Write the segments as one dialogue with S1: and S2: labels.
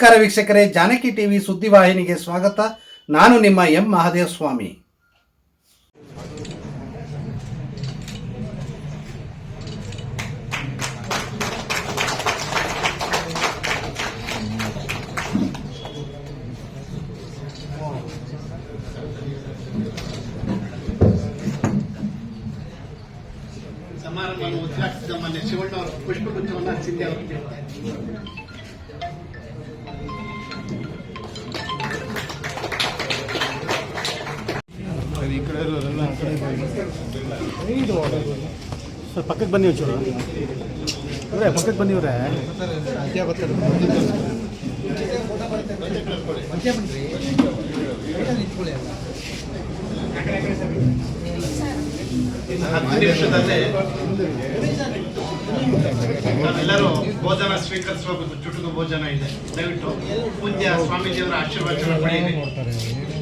S1: ನಮಸ್ಕಾರ ವೀಕ್ಷಕರೇ ಜಾನಕಿ ಟಿವಿ ಸುದ್ದಿವಾಹಿನಿಗೆ ಸ್ವಾಗತ ನಾನು ನಿಮ್ಮ ಎಂ ಮಹಾದೇವ ಸ್ವಾಮಿ
S2: ಸಮಾರಂಭವನ್ನು ಉದ್ಘಾಟಿಸಿದ ಮೊನ್ನೆ ಶಿವಣ್ಣವರು ಪುಷ್ಪಗುಚ್ಛವನ್ನು ಹಂಚಿದ್ದೆ ಅವರಿಗೆ
S3: ಸರ್ ಪಕ್ಕಕ್ಕೆ ಬನ್ನಿ ಒಂಚೂರು. ಇವರೇ ಪಕ್ಕಕ್ಕೆ ಬನ್ನಿ ಇವರೇ.
S2: ಹತ್ತು ನಿಮಿಷದಲ್ಲೇ ಎಲ್ಲರೂ ಭೋಜನ ಸ್ವೀಕರಿಸಬೇಕು ಚುಟುಕು ಭೋಜನ ಇದೆ. ದಯವಿಟ್ಟು ಪೂಜ್ಯ ಸ್ವಾಮೀಜಿಯವರ ಆಶೀರ್ವಚನ ಪಡೆಯಿರಿ.
S4: ಯಾವತ್ತೂ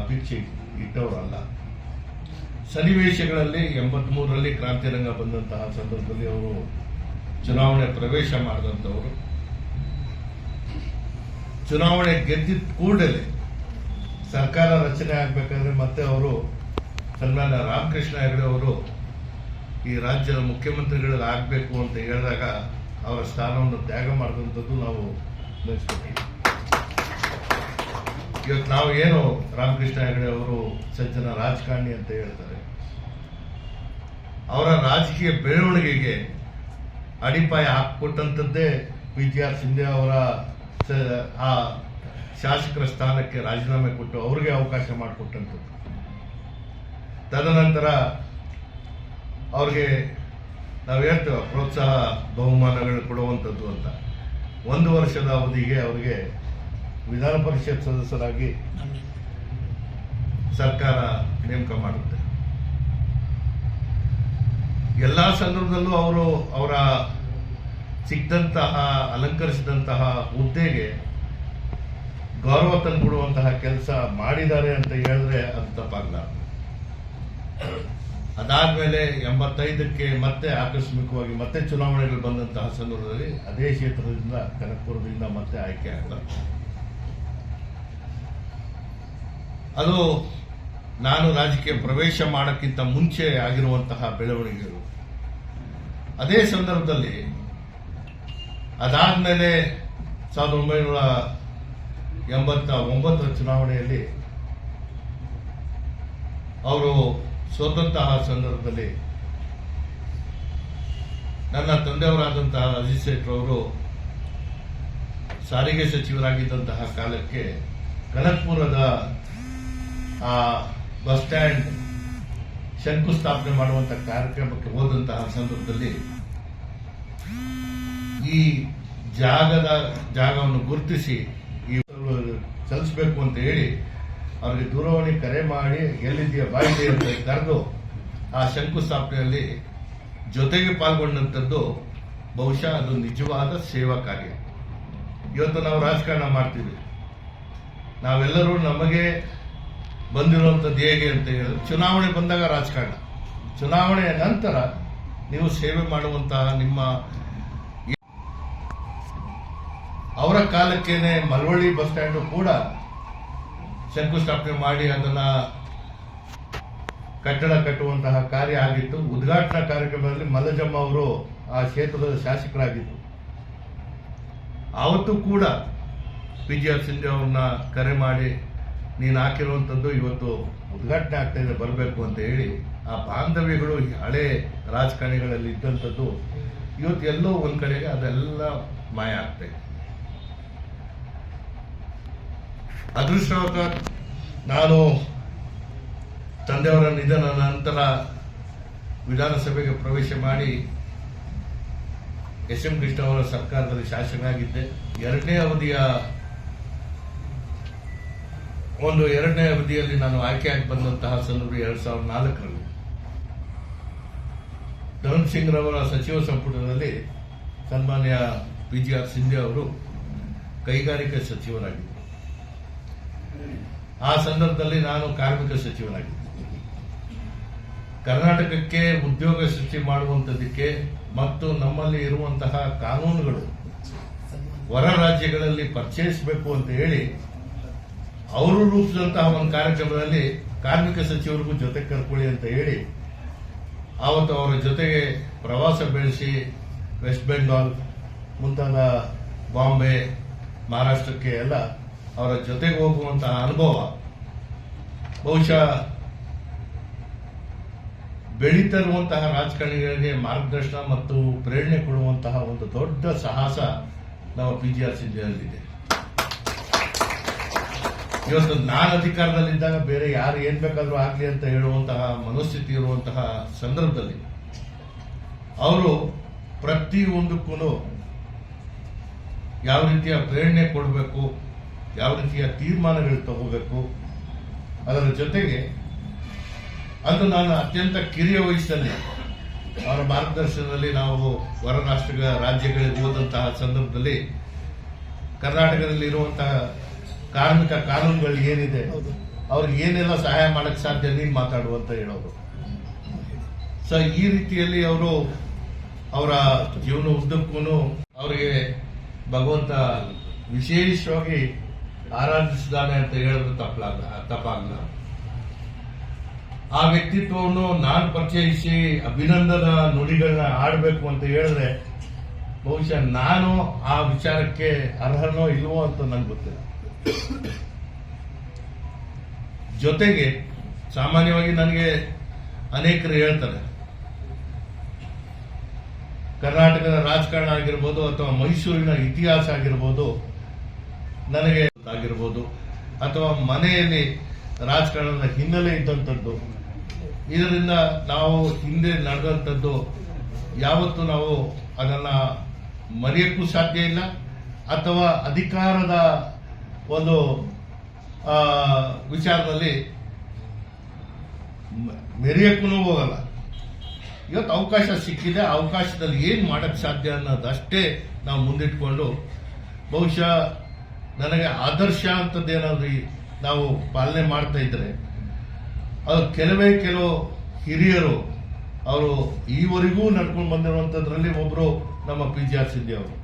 S4: ಅಪೇಕ್ಷೆ ಇಟ್ಟವರಲ್ಲ. ಸನ್ನಿವೇಶಗಳಲ್ಲಿ ಎಂಬತ್ಮೂರರಲ್ಲಿ ಕ್ರಾಂತಿರಂಗ ಬಂದಂತಹ ಸಂದರ್ಭದಲ್ಲಿ ಅವರು ಚುನಾವಣೆ ಪ್ರವೇಶ ಮಾಡಿದಂಥವರು. ಚುನಾವಣೆ ಗೆದ್ದಿದ್ದ ಕೂಡಲೇ ಸರ್ಕಾರ ರಚನೆ ಆಗಬೇಕಾದ್ರೆ ಮತ್ತೆ ಅವರು ಸನ್ಮಾನ್ಯ ರಾಮಕೃಷ್ಣ ಹೆಗಡೆ ಅವರು ಈ ರಾಜ್ಯದ ಮುಖ್ಯಮಂತ್ರಿಗಳು ಆಗಬೇಕು ಅಂತ ಹೇಳಿದಾಗ ಅವರ ಸ್ಥಾನವನ್ನು ತ್ಯಾಗ ಮಾಡಿದಂಥದ್ದು ನಾವು ನೆನೆಸ್ಕೊತೀವಿ. ಇವತ್ತು ನಾವು ಏನು ರಾಮಕೃಷ್ಣ ಹೆಗಡೆ ಅವರು ಸಜ್ಜನ ರಾಜಕಾರಣಿ ಅಂತ ಹೇಳ್ತಾರೆ, ಅವರ ರಾಜಕೀಯ ಬೆಳವಣಿಗೆಗೆ ಅಡಿಪಾಯ ಹಾಕಿಕೊಟ್ಟಂಥದ್ದೇ ಆರ್ ಸಿಂಧೆ ಅವರ ಆ ಶಾಸಕರ ಸ್ಥಾನಕ್ಕೆ ರಾಜೀನಾಮೆ ಕೊಟ್ಟು ಅವ್ರಿಗೆ ಅವಕಾಶ ಮಾಡಿಕೊಟ್ಟಂಥದ್ದು. ತದನಂತರ ಅವ್ರಿಗೆ ನಾವು ಹೇಳ್ತೇವೆ, ಪ್ರೋತ್ಸಾಹ, ಬಹುಮಾನಗಳು ಕೊಡುವಂಥದ್ದು ಅಂತ. ಒಂದು ವರ್ಷದ ಅವಧಿಗೆ ಅವರಿಗೆ ವಿಧಾನ ಪರಿಷತ್ ಸದಸ್ಯರಾಗಿ ಸರ್ಕಾರ ನೇಮಕ ಮಾಡುತ್ತೆ. ಎಲ್ಲ ಸಂದರ್ಭದಲ್ಲೂ ಅವರು ಅವರ ಸಿಕ್ಕಂತಹ, ಅಲಂಕರಿಸಿದಂತಹ ಹುದ್ದೆಗೆ ಗೌರವ ತಂದುಕೊಡುವಂತಹ ಕೆಲಸ ಮಾಡಿದ್ದಾರೆ ಅಂತ ಹೇಳಿದ್ರೆ ಅದು ತಪ್ಪಾಗಲಾರದು. ಅದಾದ್ಮೇಲೆ ಎಂಬತ್ತೈದಕ್ಕೆ ಮತ್ತೆ ಆಕಸ್ಮಿಕವಾಗಿ ಮತ್ತೆ ಚುನಾವಣೆಗಳು ಬಂದಂತಹ ಸಂದರ್ಭದಲ್ಲಿ ಅದೇ ಕ್ಷೇತ್ರದಿಂದ, ಕನಕಪುರದಿಂದ ಮತ್ತೆ ಆಯ್ಕೆ ಆಗ್ತಾರೆ ಅದು ನಾನು ರಾಜಕೀಯ ಪ್ರವೇಶ ಮಾಡೋಕ್ಕಿಂತ ಮುಂಚೆ ಆಗಿರುವಂತಹ ಬೆಳವಣಿಗೆಗಳು. ಅದೇ ಸಂದರ್ಭದಲ್ಲಿ ಅದಾದಮೇಲೆ ಸಾವಿರದ ಒಂಬೈನೂರ ಎಂಬತ್ತ ಒಂಬತ್ತರ ಚುನಾವಣೆಯಲ್ಲಿ ಅವರು ಸೋತಂತಹ ಸಂದರ್ಭದಲ್ಲಿ ನನ್ನ ತಂದೆಯವರಾದಂತಹ ಅಜಿತ್ ಶೆಟ್ಟರ್ ಅವರು ಸಾರಿಗೆ ಸಚಿವರಾಗಿದ್ದಂತಹ ಕಾಲಕ್ಕೆ ಕನಕ್ಪುರದ ಆ ಬಸ್ ಸ್ಟ್ಯಾಂಡ್ ಶಂಕುಸ್ಥಾಪನೆ ಮಾಡುವಂತಹ ಕಾರ್ಯಕ್ರಮಕ್ಕೆ ಹೋದಂತಹ ಸಂದರ್ಭದಲ್ಲಿ ಈ ಜಾಗದ ಜಾಗವನ್ನು ಗುರುತಿಸಿ ಈ ಚಲಿಸಬೇಕು ಅಂತ ಹೇಳಿ ಅವ್ರಿಗೆ ದೂರವಾಣಿ ಕರೆ ಮಾಡಿ ಎಲ್ಲಿದೆಯ ಬಾಯಿದೆ ಅಂತ ಕರೆದು, ಆ ಶಂಕುಸ್ಥಾಪನೆಯಲ್ಲಿ ಜೊತೆಗೆ ಪಾಲ್ಗೊಂಡಂಥದ್ದು ಬಹುಶಃ ಅದು ನಿಜವಾದ ಸೇವಾ ಕಾರ್ಯ. ಇವತ್ತು ನಾವು ರಾಜಕಾರಣ ಮಾಡ್ತೀವಿ. ನಾವೆಲ್ಲರೂ ನಮಗೆ ಬಂದಿರುವಂಥದ್ದು ಹೇಗೆ ಅಂತ ಹೇಳಿದ್ರು, ಚುನಾವಣೆ ಬಂದಾಗ ರಾಜಕಾರಣ. ಚುನಾವಣೆಯ ನಂತರ ನೀವು ಸೇವೆ ಮಾಡುವಂತಹ ನಿಮ್ಮ ಅವರ ಕಾಲಕ್ಕೇನೆ ಮಳವಳ್ಳಿ ಬಸ್ ಸ್ಟ್ಯಾಂಡು ಕೂಡ ಶಂಕುಸ್ಥಾಪನೆ ಮಾಡಿ ಅದನ್ನ ಕಟ್ಟಡ ಕಟ್ಟುವಂತಹ ಕಾರ್ಯ ಆಗಿತ್ತು. ಉದ್ಘಾಟನಾ ಕಾರ್ಯಕ್ರಮದಲ್ಲಿ ಮಲ್ಲಜಮ್ಮ ಅವರು ಆ ಕ್ಷೇತ್ರದ ಶಾಸಕರಾಗಿದ್ದರು. ಆವತ್ತು ಕೂಡ ಪಿ ಜಿ ಆರ್ ಸಿಂಧೆ ಅವ್ರನ್ನ ಕರೆ ಮಾಡಿ, ನೀನು ಹಾಕಿರುವಂಥದ್ದು ಇವತ್ತು ಉದ್ಘಾಟನೆ ಆಗ್ತಾ ಇದೆ, ಬರಬೇಕು ಅಂತ ಹೇಳಿ. ಆ ಬಾಂಧವ್ಯಗಳು ಹಳೆ ರಾಜಕಾರಣಿಗಳಲ್ಲಿ ಇದ್ದಂಥದ್ದು, ಇವತ್ತು ಎಲ್ಲೋ ಒಂದು ಕಡೆಗೆ ಅದೆಲ್ಲ ಮಾಯ ಆಗ್ತಾ ಅದೃಷ್ಟವತ ನಾನು ತಂದೆಯವರ ನಿಧನ ನಂತರ ವಿಧಾನಸಭೆಗೆ ಪ್ರವೇಶ ಮಾಡಿ ಎಸ್ ಎಂ ಕೃಷ್ಣ ಅವರ ಸರ್ಕಾರದಲ್ಲಿ ಶಾಸಕನಾಗಿದ್ದೆ. ಎರಡನೇ ಅವಧಿಯ ಒಂದು ಎರಡನೇ ಅವಧಿಯಲ್ಲಿ ನಾನು ಆಯ್ಕೆಯಾಗಿ ಬಂದಂತಹ ಸಂದರ್ಭ ಎರಡ್ ಸಾವಿರದ ನಾಲ್ಕರಲ್ಲಿ. ಧವನ್ ಸಿಂಗ್ ರವರ ಸಚಿವ ಸಂಪುಟದಲ್ಲಿ ಸನ್ಮಾನ್ಯ ಪಿ ಜಿ ಆರ್ ಸಿಂಧೆ ಅವರು ಕೈಗಾರಿಕಾ ಸಚಿವರಾಗಿದ್ದರು. ಆ ಸಂದರ್ಭದಲ್ಲಿ ನಾನು ಕಾರ್ಮಿಕ ಸಚಿವನಾಗಿದ್ದೆ. ಕರ್ನಾಟಕಕ್ಕೆ ಉದ್ಯೋಗ ಸೃಷ್ಟಿ ಮಾಡುವಂಥದ್ದಕ್ಕೆ ಮತ್ತು ನಮ್ಮಲ್ಲಿ ಇರುವಂತಹ ಕಾನೂನುಗಳು ಹೊರ ರಾಜ್ಯಗಳಲ್ಲಿ ಪರಿಚಯಿಸಬೇಕು ಅಂತ ಹೇಳಿ ಅವರು ರೂಪಿಸಿದಂತಹ ಒಂದು ಕಾರ್ಯಕ್ರಮದಲ್ಲಿ ಕಾರ್ಮಿಕ ಸಚಿವರಿಗೂ ಜೊತೆ ಕರ್ಕೊಳ್ಳಿ ಅಂತ ಹೇಳಿ ಆವತ್ತು ಅವರ ಜೊತೆಗೆ ಪ್ರವಾಸ ಬೆಳೆಸಿ ವೆಸ್ಟ್ ಬೆಂಗಾಲ್, ಮುಂತಾದ ಬಾಂಬೆ, ಮಹಾರಾಷ್ಟ್ರಕ್ಕೆ ಎಲ್ಲ ಅವರ ಜೊತೆಗೆ ಹೋಗುವಂತಹ ಅನುಭವ. ಬಹುಶಃ ಬೆಳೀತಿರುವಂತಹ ರಾಜಕಾರಣಿಗಳಿಗೆ ಮಾರ್ಗದರ್ಶನ ಮತ್ತು ಪ್ರೇರಣೆ ಕೊಡುವಂತಹ ಒಂದು ದೊಡ್ಡ ಸಾಹಸ ನಮ್ಮ ಪಿ ಜಿ ಆರ್ ಇವತ್ತು ನಾನು ಅಧಿಕಾರದಲ್ಲಿದ್ದಾಗ ಬೇರೆ ಯಾರು ಏನ್ ಬೇಕಾದರೂ ಆಗಲಿ ಅಂತ ಹೇಳುವಂತಹ ಮನಸ್ಥಿತಿ ಇರುವಂತಹ ಸಂದರ್ಭದಲ್ಲಿ ಅವರು ಪ್ರತಿಯೊಂದಕ್ಕೂ ಯಾವ ರೀತಿಯ ಪ್ರೇರಣೆ ಕೊಡಬೇಕು ಯಾವ ರೀತಿಯ ತೀರ್ಮಾನಗಳು ತಗೋಬೇಕು? ಅದರ ಜೊತೆಗೆ ಅಂದು ನಾನು ಅತ್ಯಂತ ಕಿರಿಯ ವಯಸ್ಸಲ್ಲಿ, ಅವರ ಮಾರ್ಗದರ್ಶನದಲ್ಲಿ ನಾವು ಹೊರ ರಾಷ್ಟ್ರಗಳ ರಾಜ್ಯಗಳಿಗೆ ಹೋದಂತಹ ಸಂದರ್ಭದಲ್ಲಿ ಕರ್ನಾಟಕದಲ್ಲಿ ಇರುವಂತಹ ಕಾರ್ಮಿಕ ಕಾನೂನುಗಳು ಏನಿದೆ, ಅವ್ರಿಗೆ ಏನೆಲ್ಲ ಸಹಾಯ ಮಾಡಕ್ಕೆ ಸಾಧ್ಯ ನೀನ್ ಮಾತಾಡುವಂತ ಹೇಳೋದು. ಹೇಳೋರು ಸೊ ಈ ರೀತಿಯಲ್ಲಿ ಅವರು ಅವರ ಜೀವನ ಉದ್ದಕ್ಕೂ ಅವರಿಗೆ ಭಗವಂತ ವಿಶೇಷವಾಗಿ ಆರಾಧಿಸಿದಾನೆ ಅಂತ ಹೇಳಿದ್ರೆ ತಪ್ಪಲಾಗ ತಪ್ಪಾಗಲ್ಲ ಆ ವ್ಯಕ್ತಿತ್ವವನ್ನು ನಾನು ಪರಿಚಯಿಸಿ ಅಭಿನಂದನ ನುಡಿಗಳನ್ನ ಆಡಬೇಕು ಅಂತ ಹೇಳಿದ್ರೆ, ಬಹುಶಃ ನಾನು ಆ ವಿಚಾರಕ್ಕೆ ಅರ್ಹನೋ ಇಲ್ವೋ ಅಂತ ನನ್ಗೆ ಗೊತ್ತಿಲ್ಲ. ಜೊತೆಗೆ ಸಾಮಾನ್ಯವಾಗಿ ನನಗೆ ಅನೇಕರು ಹೇಳ್ತಾರೆ, ಕರ್ನಾಟಕದ ರಾಜಕಾರಣ ಆಗಿರ್ಬೋದು ಅಥವಾ ಮೈಸೂರಿನ ಇತಿಹಾಸ ಆಗಿರ್ಬೋದು, ನನಗೆ ಆಗಿರ್ಬೋದು ಅಥವಾ ಮನೆಯಲ್ಲಿ ರಾಜಕಾರಣದ ಹಿನ್ನೆಲೆ ಇದ್ದಂಥದ್ದು. ಇದರಿಂದ ನಾವು ಹಿಂದೆ ನಡೆದಂಥದ್ದು, ಯಾವತ್ತು ನಾವು ಅದನ್ನ ಮರೆಯಕ್ಕೂ ಸಾಧ್ಯ ಇಲ್ಲ. ಅಥವಾ ಅಧಿಕಾರದ ಒಂದು ವಿಚಾರದಲ್ಲಿ ಮೆರೆಯಕ್ಕೂ ಹೋಗಲ್ಲ. ಇವತ್ತು ಅವಕಾಶ ಸಿಕ್ಕಿದೆ ಅವಕಾಶದಲ್ಲಿ ಏನು ಮಾಡೋಕ್ಕೆ ಸಾಧ್ಯ ಅನ್ನೋದಷ್ಟೇ ನಾವು ಮುಂದಿಟ್ಕೊಂಡು, ಬಹುಶಃ ನನಗೆ ಆದರ್ಶ ಅಂತದ್ದೇನಾದ್ರೂ ನಾವು ಪಾಲನೆ ಮಾಡ್ತಾ ಇದ್ರೆ, ಅದು ಕೆಲವೇ ಕೆಲವು ಹಿರಿಯರು, ಅವರು ಈವರೆಗೂ ನಡ್ಕೊಂಡು ಬಂದಿರುವಂತದ್ರಲ್ಲಿ ಒಬ್ಬರು ನಮ್ಮ ಪಿ ಜಿ ಆರ್ ಸಿದ್ದಿ ಅವರು.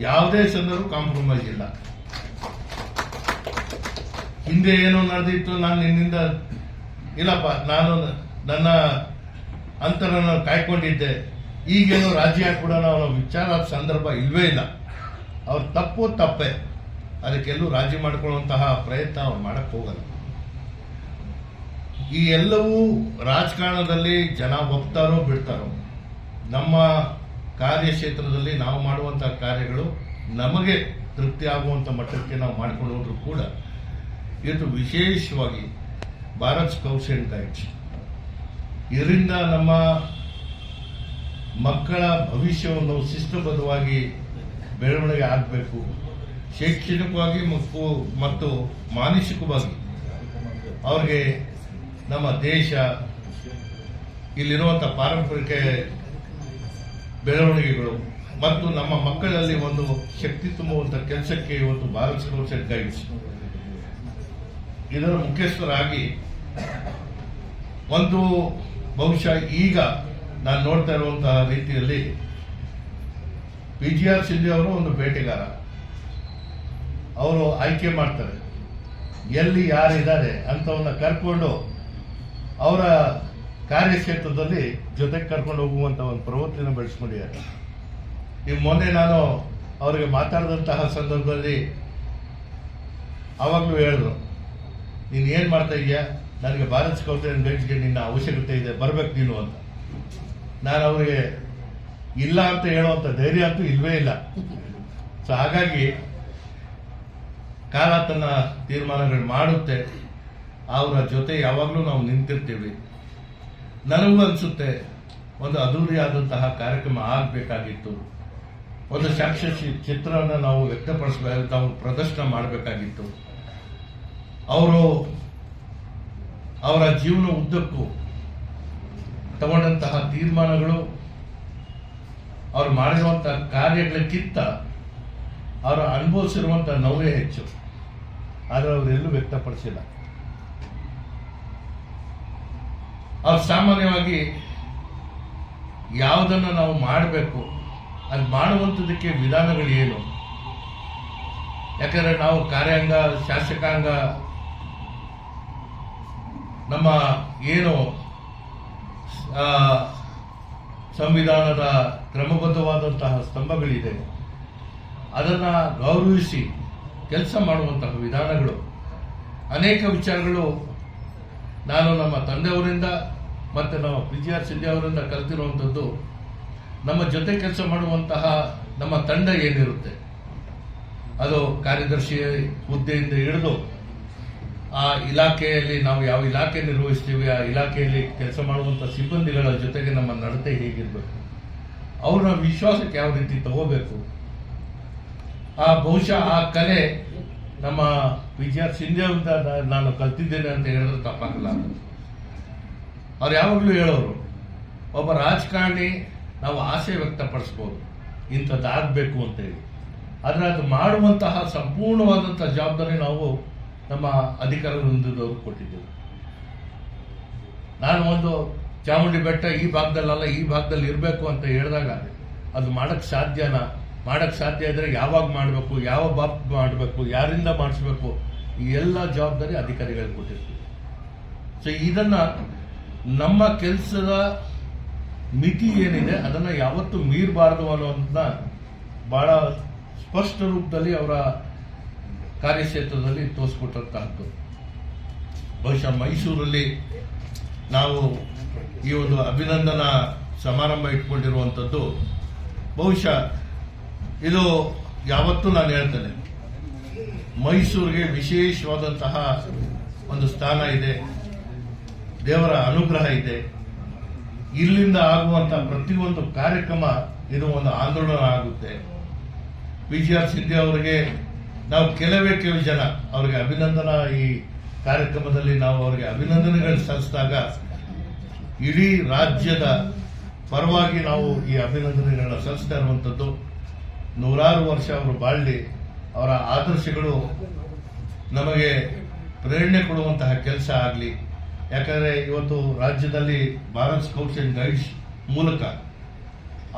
S4: ಯಾವುದೇ ಸಂದರ್ಭ ಕಾಂಪ್ರಮೈಸ್ ಇಲ್ಲ. ಹಿಂದೆ ಏನೋ ನಡೆದಿತ್ತು, ನಾನು ನಿನ್ನಿಂದ, ಇಲ್ಲಪ್ಪ, ನಾನು ನನ್ನ ಅಂತರನ ಕಾಯ್ಕೊಂಡಿದ್ದೆ. ಈಗೇನು ರಾಜ್ಯ ಕೂಡ ನಾವು ವಿಚಾರ ಸಂದರ್ಭ ಇಲ್ವೇ ಇಲ್ಲ. ಅವ್ರ ತಪ್ಪು ತಪ್ಪೆ. ಅದಕ್ಕೆಲ್ಲೂ ರಾಜಿ ಮಾಡಿಕೊಳ್ಳುವಂತಹ ಪ್ರಯತ್ನ ಅವ್ರು ಮಾಡಕ್ ಹೋಗಲ್ಲ. ಈ ಎಲ್ಲವೂ ರಾಜಕಾರಣದಲ್ಲಿ ಜನ ಒಪ್ತಾರೋ ಬಿಡ್ತಾರೋ, ನಮ್ಮ ಕಾರ್ಯಕ್ಷೇತ್ರದಲ್ಲಿ ನಾವು ಮಾಡುವಂತಹ ಕಾರ್ಯಗಳು ನಮಗೆ ತೃಪ್ತಿ ಆಗುವಂತ ಮಟ್ಟಕ್ಕೆ ನಾವು ಮಾಡಿಕೊಂಡು ಕೂಡ ಇದು ವಿಶೇಷವಾಗಿ ಭಾರತ್ ಸ್ಕೌಟ್ಸ್ ಅಂಡ್ ಗೈಡ್ಸ್ ಇದರಿಂದ ನಮ್ಮ ಮಕ್ಕಳ ಭವಿಷ್ಯವನ್ನು ಶಿಸ್ತುಬದ್ಧವಾಗಿ ಬೆಳವಣಿಗೆ ಆಗಬೇಕು. ಶೈಕ್ಷಣಿಕವಾಗಿ ಮತ್ತು ಮತ್ತು ಮಾನಸಿಕವಾಗಿ ಅವ್ರಿಗೆ ನಮ್ಮ ದೇಶ ಇಲ್ಲಿರುವಂಥ ಪಾರಂಪರಿಕ ಬೆಳವಣಿಗೆಗಳು ಮತ್ತು ನಮ್ಮ ಮಕ್ಕಳಲ್ಲಿ ಒಂದು ಶಕ್ತಿ ತುಂಬುವಂತ ಕೆಲಸಕ್ಕೆ ಇವತ್ತು ಅಂಡ್ ಗೈಡ್ಸ್ ಇದರ ಮುಖ್ಯಸ್ಥರಾಗಿ ಒಂದು ಬಹುಶಃ ಈಗ ನಾನು ನೋಡ್ತಾ ಇರುವಂತಹ ರೀತಿಯಲ್ಲಿ ಪಿ ಜಿ ಆರ್ ಸಿಂಧಿ ಅವರು ಒಂದು ಬೇಟೆಗಾರ. ಅವರು ಆಯ್ಕೆ ಮಾಡ್ತಾರೆ. ಎಲ್ಲಿ ಯಾರಿದ್ದಾರೆ ಅಂತವನ್ನ ಕರ್ಕೊಂಡು ಅವರ ಕಾರ್ಯಕ್ಷೇತ್ರದಲ್ಲಿ ಜೊತೆಗೆ ಕರ್ಕೊಂಡು ಹೋಗುವಂಥ ಒಂದು ಪ್ರವೃತ್ತಿನ ಬೆಳೆಸ್ಕೊಂಡಿದ್ದಾರೆ ಈ ಮೊನ್ನೆ ನಾನು ಅವರಿಗೆ ಮಾತಾಡಿದಂತಹ ಸಂದರ್ಭದಲ್ಲಿ ಅವಾಗಲೂ ಹೇಳಿದ್ರು, ನೀನು ಏನು ಮಾಡ್ತಾ ಇದೆಯಾ? ನನಗೆ ಭಾರತ ಸ್ಕೌಟ್ ಅಂಡ್ ಗೈಡ್ಸ್ಗೆ ನಿನ್ನ ಅವಶ್ಯಕತೆ ಇದೆ, ಬರ್ಬೇಕು ನೀನು ಅಂತ. ನಾನು ಅವರಿಗೆ, ಇಲ್ಲ ಅಂತ ಹೇಳುವಂಥ ಧೈರ್ಯ ಅಂತೂ ಇಲ್ವೇ ಇಲ್ಲ. ಸೊ ಹಾಗಾಗಿ ಕಾಲ ತನ್ನ ತೀರ್ಮಾನಗಳು ಮಾಡುತ್ತೆ, ಅವರ ಜೊತೆ ಯಾವಾಗಲೂ ನಾವು ನಿಂತಿರ್ತೀವಿ. ನನಗೂ ಅನಿಸುತ್ತೆ, ಒಂದು ಅದ್ದೂರಿಯಾದಂತಹ ಕಾರ್ಯಕ್ರಮ ಆಗಬೇಕಾಗಿತ್ತು. ಒಂದು ಸಾಕ್ಷಿ ಚಿತ್ರವನ್ನು ನಾವು ವ್ಯಕ್ತಪಡಿಸಬೇಕು ನಾವು ಪ್ರದರ್ಶನ ಮಾಡಬೇಕಾಗಿತ್ತು. ಅವರು ಅವರ ಜೀವನ ಉದ್ದಕ್ಕೂ ತಗೊಂಡಂತಹ ತೀರ್ಮಾನಗಳು, ಅವ್ರು ಮಾಡಿರುವಂತಹ ಕಾರ್ಯಗಳಕ್ಕಿಂತ ಅವರು ಅನುಭವಿಸಿರುವಂತಹ ನೋವೇ ಹೆಚ್ಚು. ಆದರೆ ಅವರೆಲ್ಲೂ ವ್ಯಕ್ತಪಡಿಸಿಲ್ಲ. ಅವ್ರು ಸಾಮಾನ್ಯವಾಗಿ ಯಾವುದನ್ನು ನಾವು ಮಾಡಬೇಕು, ಅದು ಮಾಡುವಂಥದ್ದಕ್ಕೆ ವಿಧಾನಗಳು ಏನು? ಯಾಕಂದ್ರೆ ನಾವು ಕಾರ್ಯಾಂಗ, ಶಾಸಕಾಂಗ, ನಮ್ಮ ಏನು ಸಂವಿಧಾನದ ಕ್ರಮಬದ್ಧವಾದಂತಹ ಸ್ತಂಭಗಳಿದೆ, ಅದನ್ನು ಗೌರವಿಸಿ ಕೆಲಸ ಮಾಡುವಂತಹ ವಿಧಾನಗಳು. ಅನೇಕ ವಿಚಾರಗಳು ನಾನು ನಮ್ಮ ತಂದೆಯವರಿಂದ ಮತ್ತು ನಮ್ಮ ಪಿ ಜಿ ಆರ್ ಸಿಂಧೆ ಅವರಿಂದ ಕಲ್ತಿರುವಂಥದ್ದು. ನಮ್ಮ ಜೊತೆ ಕೆಲಸ ಮಾಡುವಂತಹ ನಮ್ಮ ತಂಡ ಏನಿರುತ್ತೆ? ಅದು ಕಾರ್ಯದರ್ಶಿ ಹುದ್ದೆಯಿಂದ ಹಿಡಿದು ಆ ಇಲಾಖೆಯಲ್ಲಿ ನಾವು ಯಾವ ಇಲಾಖೆ ನಿರ್ವಹಿಸ್ತೀವಿ, ಆ ಇಲಾಖೆಯಲ್ಲಿ ಕೆಲಸ ಮಾಡುವಂಥ ಸಿಬ್ಬಂದಿಗಳ ಜೊತೆಗೆ ನಮ್ಮ ನಡತೆ ಹೇಗಿರಬೇಕು? ಅವರ ವಿಶ್ವಾಸಕ್ಕೆ ಯಾವ ರೀತಿ ತಗೋಬೇಕು? ಆ ಬಹುಶಃ ಆ ಕಲೆ ನಮ್ಮ ವಿಜಯ ಸಿಂಧೆ ಅಂತ ನಾನು ಕಲ್ತಿದ್ದೇನೆ ಅಂತ ಹೇಳಿದ್ರೆ ತಪ್ಪಾಗಲ್ಲ. ಅವ್ರು ಯಾವಾಗಲೂ ಹೇಳೋರು, ಒಬ್ಬ ರಾಜಕಾರಣಿ ನಾವು ಆಸೆ ವ್ಯಕ್ತಪಡಿಸ್ಬೋದು ಇಂಥದ್ದಾಗಬೇಕು ಅಂತೇಳಿ. ಆದರೆ ಅದು ಮಾಡುವಂತಹ ಸಂಪೂರ್ಣವಾದಂಥ ಜವಾಬ್ದಾರಿ ನಾವು ನಮ್ಮ ಅಧಿಕಾರ ಹೊಂದಿದವರು ಕೊಟ್ಟಿದ್ದೇವೆ. ನಾನು ಒಂದು ಚಾಮುಂಡಿ ಬೆಟ್ಟ ಈ ಭಾಗದಲ್ಲಲ್ಲ ಈ ಭಾಗದಲ್ಲಿ ಇರಬೇಕು ಅಂತ ಹೇಳಿದಾಗ ಅದು ಮಾಡೋಕ್ಕೆ ಸಾಧ್ಯನಾ? ಮಾಡಕ್ ಸಾಧ್ಯ ಇದ್ರೆ ಯಾವಾಗ ಮಾಡಬೇಕು, ಯಾವ ಬಾಬ್ ಮಾಡಬೇಕು, ಯಾರಿಂದ ಮಾಡಿಸ್ಬೇಕು, ಈ ಎಲ್ಲ ಜವಾಬ್ದಾರಿ ಅಧಿಕಾರಿಗಳಿಗೆ ಕೊಟ್ಟಿರ್ತೀವಿ. ಸೊ ಇದನ್ನ ನಮ್ಮ ಕೆಲಸದ ಮಿತಿ ಏನಿದೆ, ಅದನ್ನ ಯಾವತ್ತೂ ಮೀರಬಾರ್ದು ಅನ್ನೋದನ್ನ ಬಹಳ ಸ್ಪಷ್ಟ ರೂಪದಲ್ಲಿ ಅವರ ಕಾರ್ಯಕ್ಷೇತ್ರದಲ್ಲಿ ತೋರಿಸ್ಕೊಟ್ಟಂತಹದ್ದು ಬಹುಶಃ ಮೈಸೂರಲ್ಲಿ ನಾವು ಈ ಒಂದು ಅಭಿನಂದನಾ ಸಮಾರಂಭ ಇಟ್ಕೊಂಡಿರುವಂಥದ್ದು, ಬಹುಶಃ ಇದು ಯಾವತ್ತೂ ನಾನು ಹೇಳ್ತೇನೆ. ಮೈಸೂರಿಗೆ ವಿಶೇಷವಾದಂತಹ ಒಂದು ಸ್ಥಾನ ಇದೆ. ದೇವರ ಅನುಗ್ರಹ ಇದೆ. ಇಲ್ಲಿಂದ ಆಗುವಂತಹ ಪ್ರತಿಯೊಂದು ಕಾರ್ಯಕ್ರಮ ಇದು ಒಂದು ಆಂದೋಲನ ಆಗುತ್ತೆ. ವಿಜಯಾರ್ ಸಿದ್ದಿ ಅವರಿಗೆ ನಾವು ಕೆಲವೇ ಕೆಲವು ಜನ ಅವರಿಗೆ ಅಭಿನಂದನಾ ಈ ಕಾರ್ಯಕ್ರಮದಲ್ಲಿ ನಾವು ಅವರಿಗೆ ಅಭಿನಂದನೆಗಳು ಸಲ್ಲಿಸಿದಾಗ ಇಡೀ ರಾಜ್ಯದ ಪರವಾಗಿ ನಾವು ಈ ಅಭಿನಂದನೆಗಳನ್ನ ಸಲ್ಲಿಸ್ತಾ ಇರುವಂಥದ್ದು ನೂರಾರು ವರ್ಷ ಅವರು ಬಾಳ್ಲಿ ಅವರ ಆದರ್ಶಗಳು ನಮಗೆ ಪ್ರೇರಣೆ ಕೊಡುವಂತಹ ಕೆಲಸ ಆಗಲಿ. ಯಾಕಂದರೆ ಇವತ್ತು ರಾಜ್ಯದಲ್ಲಿ ಭಾರತ್ ಸ್ಕೌಟ್ಸ್ ಅಂಡ್ ಗೈಡ್ಸ್ ಮೂಲಕ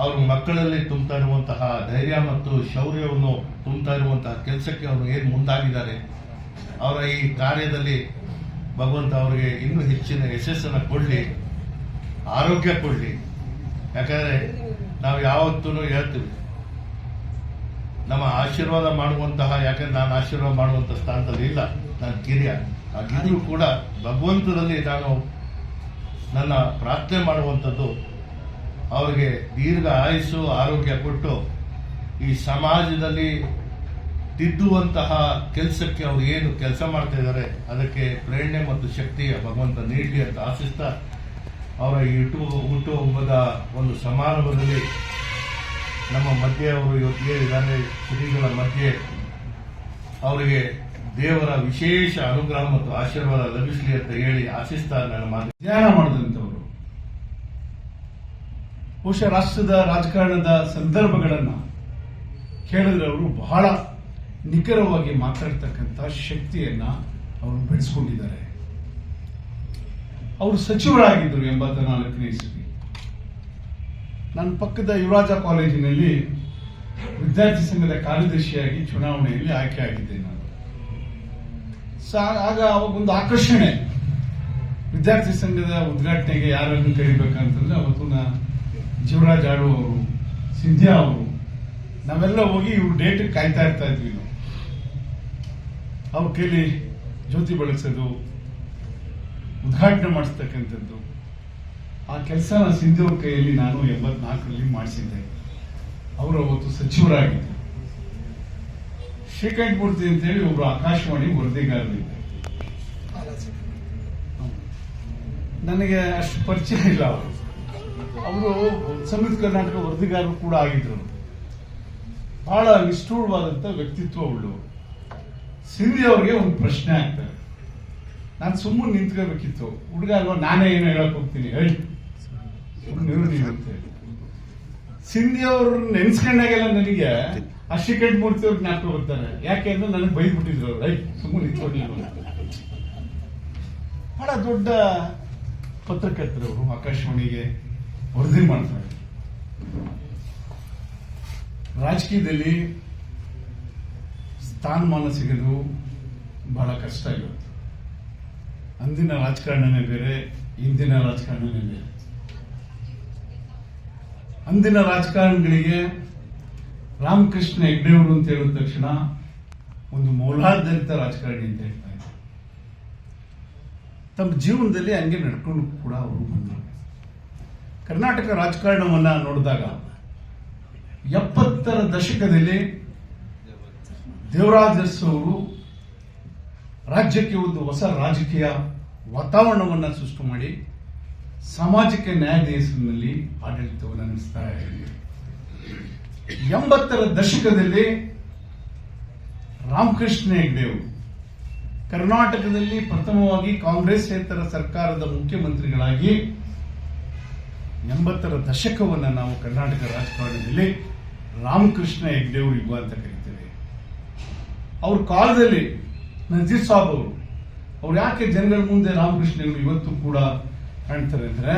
S4: ಅವರು ಮಕ್ಕಳಲ್ಲಿ ತುಂಬ್ತಾ ಇರುವಂತಹ ಧೈರ್ಯ ಮತ್ತು ಶೌರ್ಯವನ್ನು ತುಂಬ್ತಾ ಇರುವಂತಹ ಕೆಲಸಕ್ಕೆ ಅವರು ಏನು ಮುಂದಾಗಿದ್ದಾರೆ, ಅವರ ಈ ಕಾರ್ಯದಲ್ಲಿ ಭಗವಂತ ಅವರಿಗೆ ಇನ್ನೂ ಹೆಚ್ಚಿನ ಯಶಸ್ಸನ್ನು ಕೊಡಲಿ, ಆರೋಗ್ಯ ಕೊಡಲಿ. ಯಾಕಂದರೆ ನಾವು ಯಾವತ್ತೂ ಹೇಳ್ತೀವಿ ನಮ್ಮ ಆಶೀರ್ವಾದ ಮಾಡುವಂತಹ ಯಾಕಂದ್ರೆ ನಾನು ಆಶೀರ್ವಾದ ಮಾಡುವಂತಹ ಸ್ಥಾನದಲ್ಲಿ ಇಲ್ಲ ನಾನು ಕಿರಿಯ. ಹಾಗಿದ್ರು ಕೂಡ ಭಗವಂತನಲ್ಲಿ ನಾನು ನನ್ನ ಪ್ರಾರ್ಥನೆ ಮಾಡುವಂಥದ್ದು ಅವರಿಗೆ ದೀರ್ಘ ಆಯಸ್ಸು ಆರೋಗ್ಯ ಕೊಟ್ಟು ಈ ಸಮಾಜದಲ್ಲಿ ತಿದ್ದುವಂತಹ ಕೆಲಸಕ್ಕೆ ಅವರು ಏನು ಕೆಲಸ ಮಾಡ್ತಾ ಇದ್ದಾರೆ ಅದಕ್ಕೆ ಪ್ರೇರಣೆ ಮತ್ತು ಶಕ್ತಿ ಭಗವಂತ ನೀಡಲಿ ಅಂತ ಆಶಿಸ್ತಾ ಅವರ ಈ ಹುಟ್ಟು ಹುಟ್ಟುಹಬ್ಬದ ಒಂದು ಸಮಾರಂಭದಲ್ಲಿ ನಮ್ಮ ಮಧ್ಯೆ ಅವರು ಇವತ್ತು ಇದ್ದಾರೆ ಶ್ರೀಗಳ ಮಧ್ಯೆ ಅವರಿಗೆ ದೇವರ ವಿಶೇಷ ಅನುಗ್ರಹ ಮತ್ತು ಆಶೀರ್ವಾದ ಲಭಿಸಲಿ ಅಂತ ಹೇಳಿ ಆಶಿಸ್ತಾ ನನ್ನ ಮಾತು.
S5: ಧ್ಯಾನ ಮಾಡಿದಂಥವರು, ಬಹುಶಃ ರಾಷ್ಟ್ರದ ರಾಜಕಾರಣದ ಸಂದರ್ಭಗಳನ್ನ ಕೇಳಿದ್ರೆ ಅವರು ಬಹಳ ನಿಖರವಾಗಿ ಮಾತಾಡ್ತಕ್ಕಂಥ ಶಕ್ತಿಯನ್ನ ಅವರು ಬೆಳೆಸ್ಕೊಂಡಿದ್ದಾರೆ. ಅವರು ಸಚಿವರಾಗಿದ್ದರು ಎಂಬತ್ತ ನಾಲ್ಕನೇ ಇಸ್ವಿ ನನ್ನ ಪಕ್ಕದ ಯುವರಾಜ ಕಾಲೇಜಿನಲ್ಲಿ ವಿದ್ಯಾರ್ಥಿ ಸಂಘದ ಕಾರ್ಯದರ್ಶಿಯಾಗಿ ಚುನಾವಣೆಯಲ್ಲಿ ಆಯ್ಕೆ ಆಗಿದ್ದೆ ನಾನು. ಆಗ ಅವಾಗ ಒಂದು ಆಕರ್ಷಣೆ. ವಿದ್ಯಾರ್ಥಿ ಸಂಘದ ಉದ್ಘಾಟನೆಗೆ ಯಾರನ್ನು ಕರಿಬೇಕಂತಂದ್ರೆ ಅವತ್ತು ನಾ ಜೀವರಾಜ್ ಆಡು ಅವರು, ಸಿಂಧ್ಯಾ ಅವರು. ನಾವೆಲ್ಲ ಹೋಗಿ ಇವ್ರ ಡೇಟ್ ಕಾಯ್ತಾ ಇರ್ತಾ ಇದ್ವಿ ನಾವು. ಅವ್ರ ಕೈಲಿ ಜ್ಯೋತಿ ಬಳಸೋದು, ಉದ್ಘಾಟನೆ ಮಾಡಿಸ್ತಕ್ಕಂಥದ್ದು. ಆ ಕೆಲಸನ ಸಿಂಧು ಕೈಯಲ್ಲಿ ನಾನು ಎಂಬತ್ನಾಲ್ಕರಲ್ಲಿ ಮಾಡಿಸಿದ್ದೆ. ಅವರು ಅವತ್ತು ಸಚಿವರಾಗಿದ್ದರು. ಶ್ರೀಕಂಠ ಮೂರ್ತಿ ಅಂತ ಹೇಳಿ ಒಬ್ರು ಆಕಾಶವಾಣಿ ವರದಿಗಾರರಿದ್ದರು ನನಗೆ ಅಷ್ಟು ಪರಿಚಯ ಇಲ್ಲ ಅವರು. ಅವರು ಸಂಯುಕ್ತ ಕರ್ನಾಟಕ ವರದಿಗಾರರು ಕೂಡ ಆಗಿದ್ರು ಬಹಳ ನಿಷ್ಠೂರವಾದಂತ ವ್ಯಕ್ತಿತ್ವ ಉಳ್ಳವರು. ಸಿಂಧಿ ಅವರಿಗೆ ಒಂದು ಪ್ರಶ್ನೆ ಆಗ್ತಾರೆ ನಾನು ಸುಮ್ಮನೆ ನಿಂತ್ಕೋಬೇಕಿತ್ತು. ಹುಡುಗ ಅಲ್ವಾ, ನಾನೇ ಏನೋ ಹೇಳಕ್ ಹೋಗ್ತೀನಿ, ಹೇಳಿ. ಸಿಂಧಿ ಅವ್ರು ನೆನ್ಸ್ಕೊಂಡಾಗೆಲ್ಲ ನನಗೆ ಆ ಶ್ರೀಕಂಠ ಮೂರ್ತಿ ಅವ್ರು ಜ್ಞಾಪಕ ಬರ್ತಾರೆ. ಯಾಕೆ ಅಂದ್ರೆ ನನಗೆ ಬೈದ್ಬಿಟ್ಟಿದ್ರು ಅವ್ರು. ಐ ಸುಮ್ಮನೆ ನಿಂತ್ಕೊಂಡಿಲ್ಲ. ಬಹಳ ದೊಡ್ಡ ಅವರು ಆಕಾಶವಾಣಿಗೆ ವರದಿ ಮಾಡ್ತಾರೆ. ರಾಜಕೀಯದಲ್ಲಿ ಸ್ಥಾನಮಾನ ಸಿಗೋದು ಬಹಳ ಕಷ್ಟ ಇವತ್ತು ಅಂದಿನ ರಾಜಕಾರಣನೇ ಬೇರೆ, ಇಂದಿನ ರಾಜಕಾರಣನೇ ಬೇರೆ. ಅಂದಿನ ರಾಜಕಾರಣಿಗಳಿಗೆ ರಾಮಕೃಷ್ಣ ಹೆಗ್ಡೆಯವರು ಅಂತ ಹೇಳಿದ ತಕ್ಷಣ ಒಂದು ಮೌಲಾಧಾರಿತ ರಾಜಕಾರಣಿ ಅಂತ ಹೇಳ್ತಾ ಇದ್ದಾರೆ ತಮ್ಮ ಜೀವನದಲ್ಲಿ ಹಂಗೆ ನಡ್ಕೊಂಡು ಕೂಡ ಅವರು ಬಂದರು. ಕರ್ನಾಟಕ ರಾಜಕಾರಣವನ್ನ ನೋಡಿದಾಗ ಎಪ್ಪತ್ತರ ದಶಕದಲ್ಲಿ ದೇವರಾಜಸ್ ಅವರು ರಾಜ್ಯಕ್ಕೆ ಒಂದು ಹೊಸ ರಾಜಕೀಯ ವಾತಾವರಣವನ್ನ ಸೃಷ್ಟಿ ಮಾಡಿ ಸಾಮಾಜಿಕ ನ್ಯಾಯದ ಆಡಳಿತವನ್ನು ನಡೆಸ್ತಾ ಇದ್ದೀವಿ. ಎಂಬತ್ತರ ದಶಕದಲ್ಲಿ ರಾಮಕೃಷ್ಣ ಹೆಗ್ಡೆ ಅವರು ಕರ್ನಾಟಕದಲ್ಲಿ ಪ್ರಥಮವಾಗಿ ಕಾಂಗ್ರೆಸ್ ಇತರ ಸರ್ಕಾರದ ಮುಖ್ಯಮಂತ್ರಿಗಳಾಗಿ ಎಂಬತ್ತರ ದಶಕವನ್ನು ನಾವು ಕರ್ನಾಟಕ ರಾಜಕಾರಣದಲ್ಲಿ ರಾಮಕೃಷ್ಣ ಹೆಗ್ಡೆ ಅವರು ಯುಗ ಅಂತ ಕರಿತೇವೆ. ಅವ್ರ ಕಾಲದಲ್ಲಿ ನಜೀರ್ ಸಾಬ್ ಅವರು ಅವ್ರು ಯಾಕೆ ಜನಗಳ ಮುಂದೆ ರಾಮಕೃಷ್ಣ ಇವತ್ತು ಕೂಡ ಕಾಣ್ತಾರೆ ಅಂದ್ರೆ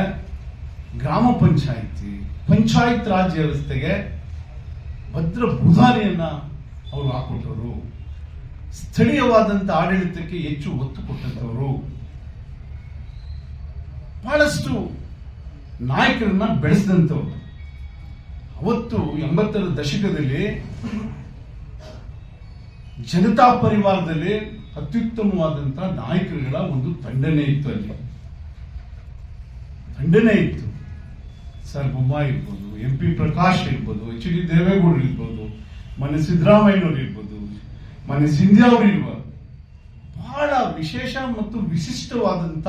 S5: ಗ್ರಾಮ ಪಂಚಾಯಿತಿ, ಪಂಚಾಯತ್ ರಾಜ್ ವ್ಯವಸ್ಥೆಗೆ ಭದ್ರ ಬುಧಾರಿಯನ್ನ ಅವರು ಹಾಕೊಟ್ಟವರು. ಸ್ಥಳೀಯವಾದಂತ ಆಡಳಿತಕ್ಕೆ ಹೆಚ್ಚು ಒತ್ತು ಕೊಟ್ಟಂತವರು ಬಹಳಷ್ಟು ನಾಯಕರನ್ನ ಬೆಳೆಸಿದಂಥವ್ರು. ಅವತ್ತು ಎಂಬತ್ತರ ದಶಕದಲ್ಲಿ ಜನತಾ ಪರಿವಾರದಲ್ಲಿ ಅತ್ಯುತ್ತಮವಾದಂತಹ ನಾಯಕರುಗಳ ಒಂದು ತಂಡನೆ ಇತ್ತು ಅಲ್ಲಿ. ತಂಡನೆ ಇತ್ತು. ಸರ್ ಬೊಮ್ಮಾಯಿ ಇರ್ಬೋದು, ಎಂ ಪಿ ಪ್ರಕಾಶ್ ಇರ್ಬೋದು, ಎಚ್ ಡಿ ದೇವೇಗೌಡರು ಇರ್ಬೋದು, ಮನೆ ಸಿದ್ದರಾಮಯ್ಯನವರು ಇರ್ಬೋದು, ಮನೆ ಸಿಂಧ್ಯಾ ಅವರು ಇರ್ಬೋದು ಬಹಳ ವಿಶೇಷ ಮತ್ತು ವಿಶಿಷ್ಟವಾದಂತ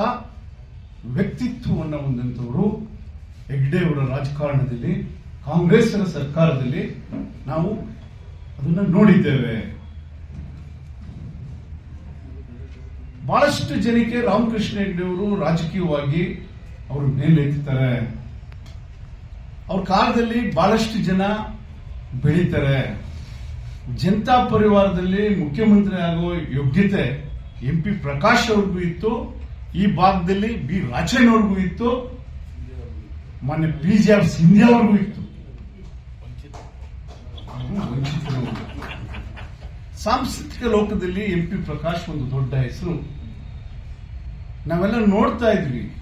S5: ವ್ಯಕ್ತಿತ್ವವನ್ನು ಹೊಂದಂತವರು ಹೆಗ್ಡೆ ಅವರ ರಾಜಕಾರಣದಲ್ಲಿ ಕಾಂಗ್ರೆಸ್ನ ಸರ್ಕಾರದಲ್ಲಿ ನಾವು ಅದನ್ನು ನೋಡಿದ್ದೇವೆ. ಬಹಳಷ್ಟು ಜನಕ್ಕೆ ರಾಮಕೃಷ್ಣ ಹೆಗ್ಡೆ ಅವರು ರಾಜಕೀಯವಾಗಿ ಅವರು ಮೇಲೆತ್ತಾರೆ. ಅವ್ರ ಕಾಲದಲ್ಲಿ ಬಹಳಷ್ಟು ಜನ ಬೆಳೀತಾರೆ. ಜನತಾ ಪರಿವಾರದಲ್ಲಿ ಮುಖ್ಯಮಂತ್ರಿ ಆಗೋ ಯೋಗ್ಯತೆ ಎಂ ಪಿ ಪ್ರಕಾಶ್ ಅವ್ರಿಗೂ ಇತ್ತು. ಈ ಭಾಗದಲ್ಲಿ ಬಿ ರಾಜೇನವ್ರಿಗೂ ಇತ್ತು. ಮೊನ್ನೆ ಪಿ ಜಿ ಆರ್ ಸಿಂಧ್ಯಾ ಅವ್ರಿಗೂ ಇತ್ತು. ಸಾಂಸ್ಕೃತಿಕ ಲೋಕದಲ್ಲಿ ಎಂ ಪಿ ಪ್ರಕಾಶ್ ಒಂದು ದೊಡ್ಡ ಹೆಸರು. ನಾವೆಲ್ಲ ನೋಡ್ತಾ ಇದ್ವಿ.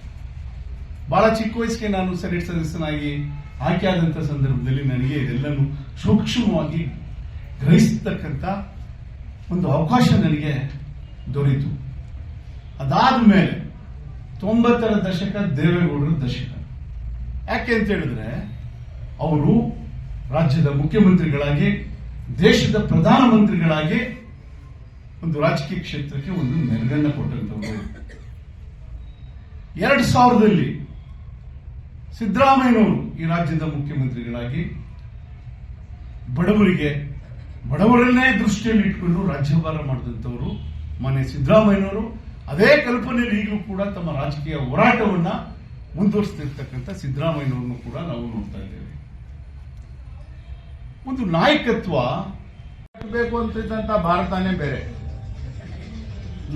S5: ಬಹಳ ಚಿಕ್ಕ ವಯಸ್ಸಿಗೆ ನಾನು ಸೆನೆಟ್ ಸದಸ್ಯನಾಗಿ ಆಯ್ಕೆಯಾದಂಥ ಸಂದರ್ಭದಲ್ಲಿ ನನಗೆ ಇದೆಲ್ಲನೂ ಸೂಕ್ಷ್ಮವಾಗಿ ಗ್ರಹಿಸ್ತಕ್ಕಂಥ ಒಂದು ಅವಕಾಶ ನನಗೆ ದೊರೆಯಿತು ಅದಾದ ಮೇಲೆ ತೊಂಬತ್ತರ ದಶಕ ದೇವೇಗೌಡರ ದಶಕ ಯಾಕೆ ಅಂತ ಹೇಳಿದ್ರೆ, ಅವರು ರಾಜ್ಯದ ಮುಖ್ಯಮಂತ್ರಿಗಳಾಗಿ, ದೇಶದ ಪ್ರಧಾನಮಂತ್ರಿಗಳಾಗಿ ಒಂದು ರಾಜಕೀಯ ಕ್ಷೇತ್ರಕ್ಕೆ ಒಂದು ನೆರಗನ್ನ ಕೊಟ್ಟಂತವರು. ಎರಡು ಸಾವಿರದಲ್ಲಿ ಸಿದ್ದರಾಮಯ್ಯನವರು ಈ ರಾಜ್ಯದ ಮುಖ್ಯಮಂತ್ರಿಗಳಾಗಿ ಬಡವರಿಗೆ, ಬಡವರನ್ನೇ ದೃಷ್ಟಿಯಲ್ಲಿ ಇಟ್ಕೊಂಡು ರಾಜ್ಯಭಾರ ಮಾಡಿದಂಥವರು ಮನೆ ಸಿದ್ದರಾಮಯ್ಯನವರು. ಅದೇ ಕಲ್ಪನೆಯಲ್ಲಿ ಈಗಲೂ ಕೂಡ ತಮ್ಮ ರಾಜಕೀಯ ಹೋರಾಟವನ್ನು ಮುಂದುವರಿಸ್ತಿರ್ತಕ್ಕಂಥ ಸಿದ್ದರಾಮಯ್ಯನವರನ್ನು ಕೂಡ ನಾವು ನೋಡ್ತಾ ಇದ್ದೇವೆ. ಒಂದು ನಾಯಕತ್ವ
S2: ಕಟ್ಟಬೇಕು ಅಂತಿದ್ದಂತ ಭಾರತನೇ ಬೇರೆ.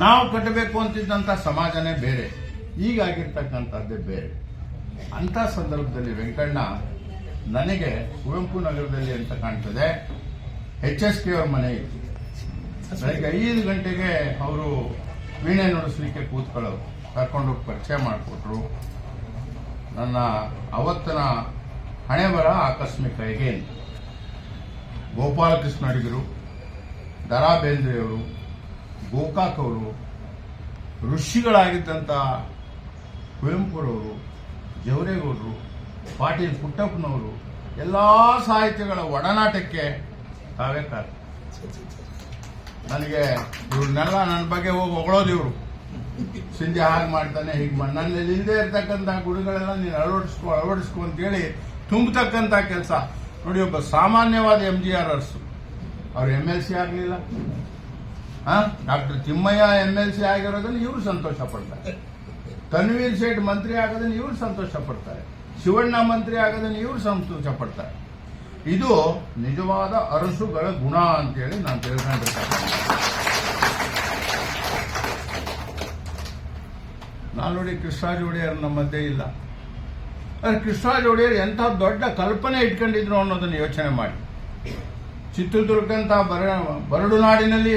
S2: ನಾವು ಕಟ್ಟಬೇಕು ಅಂತಿದ್ದಂತ ಸಮಾಜನೇ ಬೇರೆ. ಈಗಾಗಿರ್ತಕ್ಕಂಥದ್ದೇ ಬೇರೆ. ಅಂತ ಸಂದರ್ಭದಲ್ಲಿ ವೆಂಕಣ್ಣ ನನಗೆ ಕುವೆಂಪು ನಗರದಲ್ಲಿ ಅಂತ ಕಾಣ್ತದೆ. ಎಚ್ ಎಸ್ ಕೆ ಅವರ ಮನೆ ಇತ್ತು ಬೆಳಗ್ಗೆ ಐದು ಗಂಟೆಗೆ ಅವರು ವೀಣೆ ನುಡಿಸ್ಲಿಕ್ಕೆ ಕೂತ್ಕೊಳ್ಳೋರು. ಕರ್ಕೊಂಡೋಗಿ ಪರಿಚಯ ಮಾಡಿಕೊಟ್ರು. ನನ್ನ ಅವತ್ತಿನ ಹಣೆ ಬರ ಆಕಸ್ಮಿಕ ಹೇಗೇನು ಗೋಪಾಲಕೃಷ್ಣ ಅಡಿಗರು ದರಾ ಬೇಂದ್ರೆಯವರು ಗೋಕಾಕ್ ಅವರು, ಋಷಿಗಳಾಗಿದ್ದಂಥ ಕುವೆಂಪುರವರು, ಜವರೇಗೌಡರು, ಪಾಟೀಲ್ ಪುಟ್ಟಪ್ಪನವರು ಎಲ್ಲ ಸಾಹಿತ್ಯಗಳ ಒಡನಾಟಕ್ಕೆ ತಾವೇ ಕಾರಣ. ನನಗೆ ಇವ್ರನ್ನೆಲ್ಲ ನನ್ನ ಬಗ್ಗೆ ಹೋಗಿ ಹೊಗಳೋದು ಇವರು. ಸಿಂಧೆ ಹಾಗೆ ಮಾಡ್ತಾನೆ, ಹೀಗೆ ಮಾಡಿ ನನ್ನಲ್ಲಿ ಇಲ್ಲದೆ ಇರ್ತಕ್ಕಂಥ ಗುಡಿಗಳೆಲ್ಲ ನೀನು ಅಳವಡಿಸ್ಕೊ ಅಳವಡಿಸ್ಕೊ ಅಂತೇಳಿ ತುಂಬತಕ್ಕಂಥ ಕೆಲಸ. ನೋಡಿ, ಒಬ್ಬ ಸಾಮಾನ್ಯವಾದ ಎಂ ಜಿ ಆರ್ ಅರ್ಸು. ಅವ್ರು ಎಂ ಎಲ್ ಸಿ ಆಗಲಿಲ್ಲ. Doctor Thimmaiah M L C ಆಗಿರೋದ್ರಲ್ಲಿ ಇವರು ಸಂತೋಷ ಪಡ್ತಾರೆ. ತನ್ವೀರ್ ಸೇಠ್ ಮಂತ್ರಿ ಆಗೋದನ್ನು ಇವರು ಸಂತೋಷ ಪಡ್ತಾರೆ. ಶಿವಣ್ಣ ಮಂತ್ರಿ ಆಗೋದನ್ನು ಇವರು ಸಂತೋಷ ಪಡ್ತಾರೆ. ಇದು ನಿಜವಾದ ಅರಸುಗಳ ಗುಣ ಅಂತೇಳಿ ನಾನು ತಿಳ್ಕೊಂಡಿರ್ತಕ್ಕಂಥ ನೋಡಿ ಕೃಷ್ಣರಾಜ ಒಡೆಯರ್ ನಮ್ಮ ಮಧ್ಯೆ ಇಲ್ಲ. ಆದರೆ ಕೃಷ್ಣರಾಜ ಒಡೆಯರ್ ಎಂಥ ದೊಡ್ಡ ಕಲ್ಪನೆ ಇಟ್ಕೊಂಡಿದ್ರು ಅನ್ನೋದನ್ನು ಯೋಚನೆ ಮಾಡಿ. ಚಿತ್ರದುರ್ಗಂತ ಬರ, ಬರಡು ನಾಡಿನಲ್ಲಿ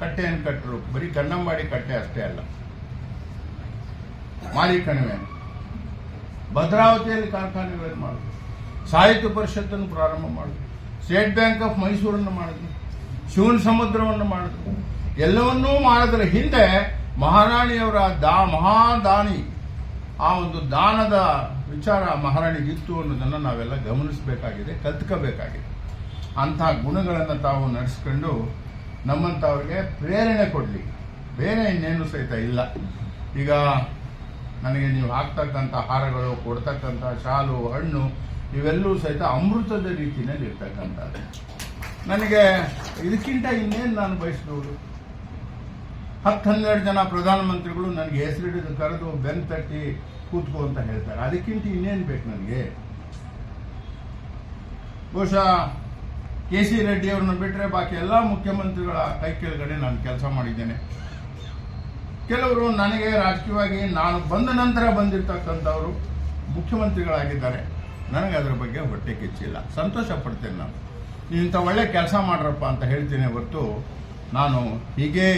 S2: ಕಟ್ಟೆಯನ್ನು ಕಟ್ಟರು. ಬರೀ ಕಣ್ಣಂಬಾಡಿ ಕಟ್ಟೆ ಅಷ್ಟೇ ಅಲ್ಲ. ಮಾರಿ ಕಣಿವೆ ಭದ್ರಾವತಿಯಲ್ಲಿ ಕಾರ್ಖಾನೆಗಳನ್ನು ಮಾಡಿದ್ರು. ಸಾಹಿತ್ಯ ಪರಿಷತ್ತನ್ನು ಪ್ರಾರಂಭ ಮಾಡಿದ್ರು. ಸ್ಟೇಟ್ ಬ್ಯಾಂಕ್ ಆಫ್ ಮೈಸೂರನ್ನು ಮಾಡಿದ್ವಿ ಶಿವನ ಸಮುದ್ರವನ್ನು ಮಾಡಿದ್ವಿ ಎಲ್ಲವನ್ನೂ ಮಾಡೋದ್ರ. ಹಿಂದೆ ಮಹಾರಾಣಿಯವರ ದಾ, ಮಹಾದಾನಿ, ಆ ಒಂದು ದಾನದ ವಿಚಾರ ಮಹಾರಾಣಿಗಿತ್ತು ಅನ್ನೋದನ್ನು ನಾವೆಲ್ಲ ಗಮನಿಸಬೇಕಾಗಿದೆ, ಕಲ್ತ್ಕೋಬೇಕಾಗಿದೆ. ಅಂಥ ಗುಣಗಳನ್ನು ತಾವು ನಡೆಸ್ಕೊಂಡು ನಮ್ಮಂಥವ್ರಿಗೆ ಪ್ರೇರಣೆ ಕೊಡಲಿ. ಬೇರೆ ಇನ್ನೇನು ಸಹಿತ ಇಲ್ಲ. ಈಗ ನನಗೆ ನೀವು ಹಾಕ್ತಕ್ಕಂಥ ಹಾರಗಳು, ಕೊಡ್ತಕ್ಕಂಥ ಶಾಲು, ಹಣ್ಣು ಇವೆಲ್ಲವೂ ಸಹಿತ ಅಮೃತದ ರೀತಿಯಲ್ಲಿ ಇರ್ತಕ್ಕಂಥದ್ದು. ನನಗೆ ಇದಕ್ಕಿಂತ ಇನ್ನೇನು ನಾನು ಬಯಸ್ಬೋದು? ಹತ್ತು ಹನ್ನೆರಡು ಜನ ಪ್ರಧಾನಮಂತ್ರಿಗಳು ನನಗೆ ಹೆಸರಿಡಿದು ಕರೆದು ಬೆನ್ ತಟ್ಟಿ ಕೂತ್ಕೋ ಅಂತ ಹೇಳ್ತಾರೆ. ಅದಕ್ಕಿಂತ ಇನ್ನೇನು ಬೇಕು ನನಗೆ? ಬಹುಶಃ ಕೆ ಸಿ ರೆಡ್ಡಿಯವ್ರನ್ನ ಬಿಟ್ಟರೆ ಬಾಕಿ ಎಲ್ಲ ಮುಖ್ಯಮಂತ್ರಿಗಳ ಕೈ ಕೆಳಗಡೆ ನಾನು ಕೆಲಸ ಮಾಡಿದ್ದೇನೆ. ಕೆಲವರು ನನಗೆ ರಾಜಕೀಯವಾಗಿ ನಾನು ಬಂದ ನಂತರ ಬಂದಿರತಕ್ಕಂಥವರು ಮುಖ್ಯಮಂತ್ರಿಗಳಾಗಿದ್ದಾರೆ. ನನಗೆ ಅದರ ಬಗ್ಗೆ ಹೊಟ್ಟೆ ಕಿಚ್ಚಿಲ್ಲ. ಸಂತೋಷ ಪಡ್ತೇನೆ ನಾನು. ನೀವು ಇಂಥ ಒಳ್ಳೆ ಕೆಲಸ ಮಾಡ್ರಪ್ಪ ಅಂತ ಹೇಳ್ತೀನಿ ಹೊರತು ನಾನು ಹೀಗೆ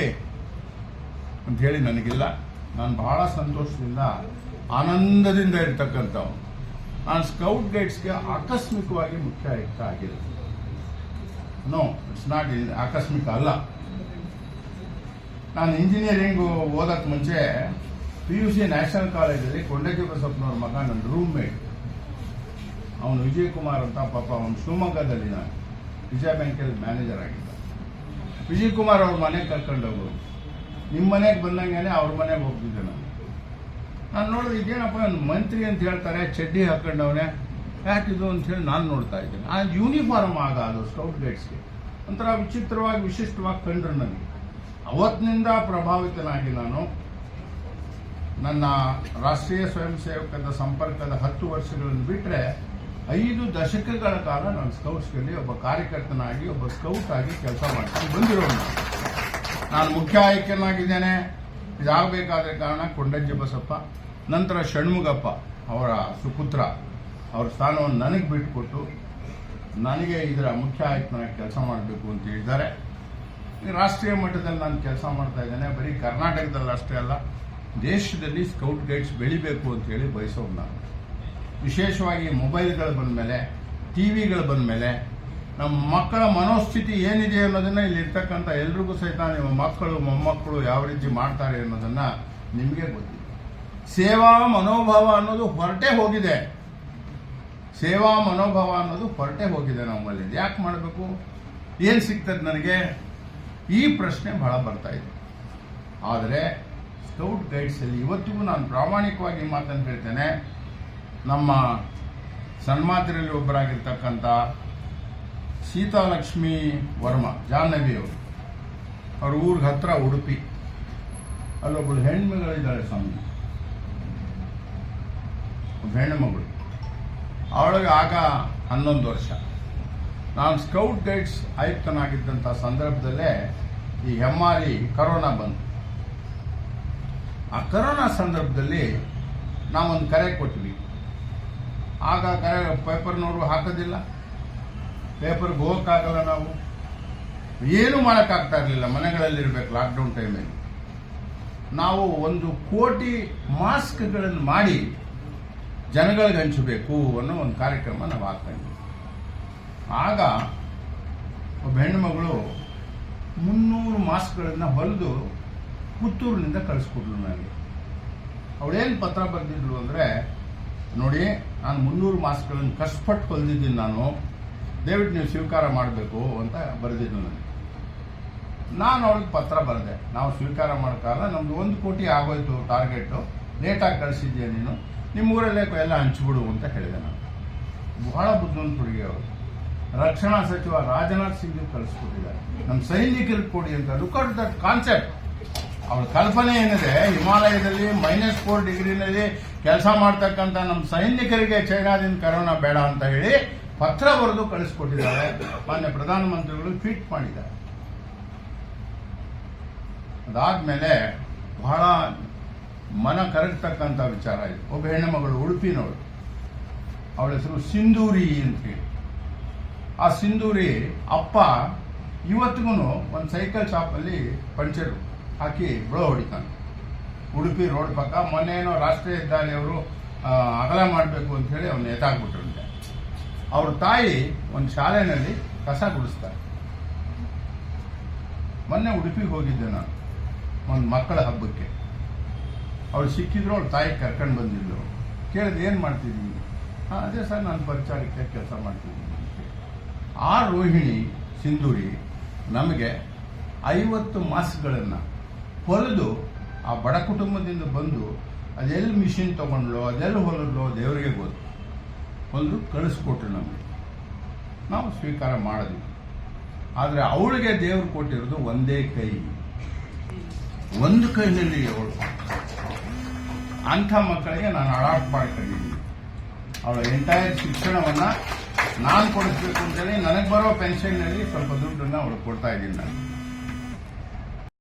S2: ಅಂತ ಹೇಳಿ ನನಗಿಲ್ಲ. ನಾನು ಬಹಳ ಸಂತೋಷದಿಂದ, ಆನಂದದಿಂದ ಇರ್ತಕ್ಕಂಥವ್ನು. ನಾನು ಸ್ಕೌಟ್ ಗೈಡ್ಸ್ಗೆ ಆಕಸ್ಮಿಕವಾಗಿ ಮುಖ್ಯ ಆಯುಕ್ತ ಆಗಿಲ್ಲ ನೋ ಇಟ್ಸ್ ನಾಟ್ ಆಕಸ್ಮಿಕ ಅಲ್ಲ. ನಾನು ಇಂಜಿನಿಯರಿಂಗು ಓದಕ್ಕೆ ಮುಂಚೆ ಪಿ ಯು ಸಿ ನ್ಯಾಷನಲ್ ಕಾಲೇಜಲ್ಲಿ ಕೊಂಡಜ್ಜಿ ಬಸಪ್ಪನವ್ರ ಮಗ ನನ್ನ ರೂಮ್ ಮೇಟ್ ಅವನು ವಿಜಯ್ ಕುಮಾರ್ ಅಂತ ಪಾಪ ಅವನು ಶಿವಮೊಗ್ಗದಲ್ಲಿ ನಾನು ವಿಜಯ ಬ್ಯಾಂಕಲ್ಲಿ ಮ್ಯಾನೇಜರ್ ಆಗಿದ್ದ. ವಿಜಯ್ ಕುಮಾರ್ ಅವ್ರ ಮನೆಗೆ ಕರ್ಕೊಂಡು ಹೋಗೋರು. ನಿಮ್ಮ ಮನೆಗೆ ಬಂದಂಗೆ ಅವ್ರ ಮನೆಗೆ ಹೋಗ್ತಿದ್ದೆ ನಾನು. ನಾನು ನೋಡಿದ್ರೆ ಇದೇನಪ್ಪ ನನ್ನ ಮಂತ್ರಿ ಅಂತ ಹೇಳ್ತಾರೆ, ಚಡ್ಡಿ ಹಾಕೊಂಡವನೇ. ಯಾಕಿದು ಅಂತ ಹೇಳಿ ನಾನು ನೋಡ್ತಾ ಇದ್ದೇನೆ. ಆ ಯೂನಿಫಾರ್ಮ್ ಆಗ ಅದು ಸ್ಕೌಟ್ ಗೈಡ್ಸ್ಗೆ ಒಂಥರ ವಿಚಿತ್ರವಾಗಿ, ವಿಶಿಷ್ಟವಾಗಿ ಕಂಡ್ರು ನನಗೆ. ಅವತ್ತಿನಿಂದ ಪ್ರಭಾವಿತನಾಗಿ ನಾನು ನನ್ನ ರಾಷ್ಟ್ರೀಯ ಸ್ವಯಂ ಸೇವಕದ ಸಂಪರ್ಕದ ಹತ್ತು ವರ್ಷಗಳನ್ನು ಬಿಟ್ಟರೆ ಐದು ದಶಕಗಳ ಕಾಲ ನಾನು ಸ್ಕೌಟ್ಸ್ನಲ್ಲಿ ಒಬ್ಬ ಕಾರ್ಯಕರ್ತನಾಗಿ, ಒಬ್ಬ ಸ್ಕೌಟ್ ಆಗಿ ಕೆಲಸ ಮಾಡ್ಕೊಂಡು ಬಂದಿರೋನು. ನಾನು ಮುಖ್ಯ ಆಯ್ಕೆನಾಗಿದ್ದೇನೆ ಇದಾಗಬೇಕಾದ ಕಾರಣ ಕೊಂಡಜ್ಜಿ ಬಸಪ್ಪ, ನಂತರ ಷಣ್ಮುಗಪ್ಪ ಅವರ ಸುಪುತ್ರ. ಅವರ ಸ್ಥಾನವನ್ನು ನನಗೆ ಬಿಟ್ಟುಕೊಟ್ಟು ನನಗೆ ಇದರ ಮುಖ್ಯ ಆಯುಕ್ತನಾಗಿ ಕೆಲಸ ಮಾಡಬೇಕು ಅಂತ ಹೇಳಿದ್ದಾರೆ. ರಾಷ್ಟ್ರೀಯ ಮಟ್ಟದಲ್ಲಿ ನಾನು ಕೆಲಸ ಮಾಡ್ತಾ ಇದ್ದೇನೆ, ಬರೀ ಕರ್ನಾಟಕದಲ್ಲಿ ಅಷ್ಟೇ ಅಲ್ಲ, ದೇಶದಲ್ಲಿ ಸ್ಕೌಟ್ ಗೈಡ್ಸ್ ಬೆಳಿಬೇಕು ಅಂತ ಹೇಳಿ ಬಯಸೋದು ನಾನು. ವಿಶೇಷವಾಗಿ ಮೊಬೈಲ್ಗಳು ಬಂದ ಮೇಲೆ ಟಿ ವಿಗಳು ಬಂದ ಮೇಲೆ ನಮ್ಮ ಮಕ್ಕಳ ಮನೋಸ್ಥಿತಿ ಏನಿದೆ ಅನ್ನೋದನ್ನ ಇಲ್ಲಿರ್ತಕ್ಕಂಥ ಎಲ್ರಿಗೂ ಸಹಿತ ನಿಮ್ಮ ಮಕ್ಕಳು, ಮೊಮ್ಮಕ್ಕಳು ಯಾವ ರೀತಿ ಮಾಡ್ತಾರೆ ಅನ್ನೋದನ್ನ ನಿಮಗೆ ಗೊತ್ತಿದೆ. ಸೇವಾ ಮನೋಭಾವ ಅನ್ನೋದು ಹೊರಟೇ ಹೋಗಿದೆ. ಸೇವಾ ಮನೋಭಾವ ಅನ್ನೋದು ಹೊರಟೇ ಹೋಗಿದೆ ನಮ್ಮಲ್ಲಿ. ಯಾಕೆ ಮಾಡಬೇಕು? ಏನು ಸಿಗ್ತದೆ ನನಗೆ? ಈ ಪ್ರಶ್ನೆ ಬಹಳ ಬರ್ತಾ ಇದೆ. ಆದರೆ ಸ್ಕೌಟ್ ಗೈಡ್ಸಲ್ಲಿ ಇವತ್ತಿಗೂ ನಾನು ಪ್ರಾಮಾಣಿಕವಾಗಿ ಮಾತನ್ನು ಹೇಳ್ತೇನೆ. ನಮ್ಮ ಸನ್ಮಾತರಲ್ಲಿ ಒಬ್ಬರಾಗಿರ್ತಕ್ಕಂಥ ಸೀತಾಲಕ್ಷ್ಮಿ ವರ್ಮ, ಜಾಹ್ನವಿ ಅವರು, ಅವ್ರ ಊರಿಗೆ ಹತ್ರ ಉಡುಪಿ, ಅಲ್ಲೊಬ್ಬಳು ಹೆಣ್ಮಗಳಿದ್ದಾಳೆ ಸ್ವಾಮಿ. ಒಬ್ಬ ಹೆಣ್ಣು ಮಗಳು. ಅವಳಿಗೆ ಆಗ ಹನ್ನೊಂದು ವರ್ಷ. ನಾನು ಸ್ಕೌಟ್ ಗೈಡ್ಸ್ ಆಯುಕ್ತನಾಗಿದ್ದಂಥ ಸಂದರ್ಭದಲ್ಲೇ ಈ ಹೆಮ್ಮಾರಿ ಕರೋನಾ ಬಂತು. ಆ ಕರೋನಾ ಸಂದರ್ಭದಲ್ಲಿ ನಾವೊಂದು ಕರೆ ಕೊಟ್ವಿ. ಆಗ ಕರೆ ಪೇಪರ್ನವರು ಹಾಕೋದಿಲ್ಲ. ಪೇಪರ್ಗೆ ಹೋಗೋಕ್ಕಾಗಲ್ಲ ನಾವು. ಏನು ಮಾಡೋಕ್ಕಾಗ್ತಾ ಇರಲಿಲ್ಲ. ಮನೆಗಳಲ್ಲಿರಬೇಕು ಲಾಕ್ಡೌನ್ ಟೈಮಲ್ಲಿ ನಾವು ಒಂದು ಕೋಟಿ ಮಾಸ್ಕ್ಗಳನ್ನು ಮಾಡಿ ಜನಗಳಿಗೆ ಹಂಚಬೇಕು ಅನ್ನೋ ಒಂದು ಕಾರ್ಯಕ್ರಮ ನಾವು ಹಾಕ್ಕೊಂಡ್ವಿ ಆಗ ಒಬ್ಬ ಹೆಣ್ಣುಮಗಳು ಮುನ್ನೂರು ಮಾಸ್ಕ್ಗಳನ್ನು ಹೊಲಿದು ಪುತ್ತೂರಿನಿಂದ ಕಳಿಸ್ಕೊಟ್ಲು ನನಗೆ. ಅವಳೇನು ಪತ್ರ ಬರೆದಿದ್ಳು ಅಂದರೆ, ನೋಡಿ, ನಾನು ಮುನ್ನೂರು ಮಾಸ್ಕ್ಗಳನ್ನು ಕಷ್ಟಪಟ್ಟು ಹೊಲಿದಿದ್ದೀನಿ ನಾನು, ದಯವಿಟ್ಟು ನೀವು ಸ್ವೀಕಾರ ಮಾಡಬೇಕು ಅಂತ ಬರೆದಿದ್ಲು ನನಗೆ. ನಾನು ಅವಳಿಗೆ ಪತ್ರ ಬರೆದೆ, ನಾವು ಸ್ವೀಕಾರ ಮಾಡೋಕ್ಕಾಗಲ್ಲ ನಮ್ದು ಒಂದು ಕೋಟಿ ಆಗೋಯ್ತು ಟಾರ್ಗೆಟು ಲೇಟಾಗಿ ಕಳಿಸಿದ್ದೀಯ ನೀನು? ನಿಮ್ಮ ಊರಲ್ಲೇ ಎಲ್ಲ ಹಂಚ್ಬಿಡು ಅಂತ ಹೇಳಿದೆ ನಾನು. ಬಹಳ ಬುದ್ಧಿವಂತ ಹುಡುಗಿ ಅವರು. ರಕ್ಷಣಾ ಸಚಿವ ರಾಜನಾಥ್ ಸಿಂಗ್ ಕಳಿಸ್ಕೊಟ್ಟಿದ್ದಾರೆ. ನಮ್ಮ ಸೈನಿಕರಿಗೆ ಕೊಡಿ ಅಂತ ಲುಕ್ ಔಟ್ ದಟ್ ಕಾನ್ಸೆಪ್ಟ್ ಅವ್ರ ಕಲ್ಪನೆ ಏನಿದೆ, ಹಿಮಾಲಯದಲ್ಲಿ ಮೈನಸ್ ಫೋರ್ ಡಿಗ್ರಿನಲ್ಲಿ ಕೆಲಸ ಮಾಡ್ತಕ್ಕಂಥ ನಮ್ಮ ಸೈನಿಕರಿಗೆ ಚೈನಾದಿಂದ ಕರೋನಾ ಬೇಡ ಅಂತ ಹೇಳಿ ಪತ್ರ ಬರೆದು ಕಳಿಸ್ಕೊಟ್ಟಿದ್ದಾರೆ. ಮಾನ್ಯ ಪ್ರಧಾನಮಂತ್ರಿಗಳು ಟ್ವೀಟ್ ಮಾಡಿದ್ದಾರೆ. ಅದಾದ್ಮೇಲೆ ಬಹಳ ಮನ ಕರಗ್ತಕ್ಕಂಥ ವಿಚಾರ ಇದೆ. ಒಬ್ಬ ಹೆಣ್ಣು ಮಗಳು ಉಡುಪಿನವಳು. ಅವಳ ಹೆಸರು ಸಿಂಧೂರಿ ಅಂತ ಹೇಳಿ. ಆ ಸಿಂಧೂರಿ ಅಪ್ಪ ಇವತ್ತಿಗೂ ಒಂದು ಸೈಕಲ್ ಶಾಪಲ್ಲಿ ಪಂಚರ್ ಹಾಕಿ ಬುಳ ಹೊಡಿತಾನೆ. ಉಡುಪಿ ರೋಡ್ ಪಕ್ಕ ಮೊನ್ನೇನೋ ರಾಷ್ಟ್ರೀಯ ಹೆದ್ದಾರಿಯವರು ಅಗಲ ಮಾಡಬೇಕು ಅಂತ ಹೇಳಿ ಅವನ್ನ ಎತ್ತಾಕ್ಬಿಟ್ರಂತೆ ಅವ್ರ ತಾಯಿ ಒಂದು ಶಾಲೆಯಲ್ಲಿ ಕಸ ಗುಡಿಸ್ತಾರೆ. ಮೊನ್ನೆ ಉಡುಪಿಗೆ ಹೋಗಿದ್ದೆ ನಾನು, ಒಂದು ಮಕ್ಕಳ ಹಬ್ಬಕ್ಕೆ. ಅವಳು ಸಿಕ್ಕಿದ್ರು, ಅವಳ ತಾಯಿ ಕರ್ಕೊಂಡು ಬಂದಿದ್ರು. ಕೇಳಿದೆ, ಏನು ಮಾಡ್ತಿದ್ದೀನಿ ಹಾಂ, ಅದೇ ಸರ್, ನಾನು ಪರಿಚಾರಕ್ಕೆ ಕೆಲಸ ಮಾಡ್ತಿದ್ದೀನಿ. ಆ ರೋಹಿಣಿ ಸಿಂಧೂರಿ ನಮಗೆ ಐವತ್ತು ಮಾಸ್ಕ್ಗಳನ್ನು ಹೊಲಿದು ಆ ಬಡ ಕುಟುಂಬದಿಂದ ಬಂದು ಅದೆಲ್ಲಿ ಮಿಷಿನ್ ತೊಗೊಂಡ್ಲೋ, ಅದೆಲ್ಲಿ ಹೊಲಿದ್ಲೋ ದೇವರಿಗೆ ಗೊತ್ತು. ಒಂದು ಕಳಿಸ್ಕೊಟ್ರು ನಮಗೆ. ನಾವು ಸ್ವೀಕಾರ ಮಾಡಿದ್ವಿ. ಆದರೆ ಅವಳಿಗೆ ದೇವರು ಕೊಟ್ಟಿರೋದು ಒಂದೇ ಕೈ. ಒಂದು ಕೈನಲ್ಲಿ ಅವಳು. ಅಂಥ ಮಕ್ಕಳಿಗೆ ನಾನು ಅಡಾಪ್ಟ್ ಮಾಡ್ಕೊಂಡಿದ್ದೀನಿ. ಅವಳ ಎಂಟೈರ್ ಶಿಕ್ಷಣವನ್ನ ನಾನು ಕೊಡಿಸ್ಬೇಕು ಅಂತೇಳಿ ನನಗೆ ಬರೋ ಪೆನ್ಷನ್ನಲ್ಲಿ ಸ್ವಲ್ಪ ದುಡ್ಡನ್ನು ಅವ್ರಿಗೆ ಕೊಡ್ತಾ ಇದ್ದೀನಿ. ನಾನು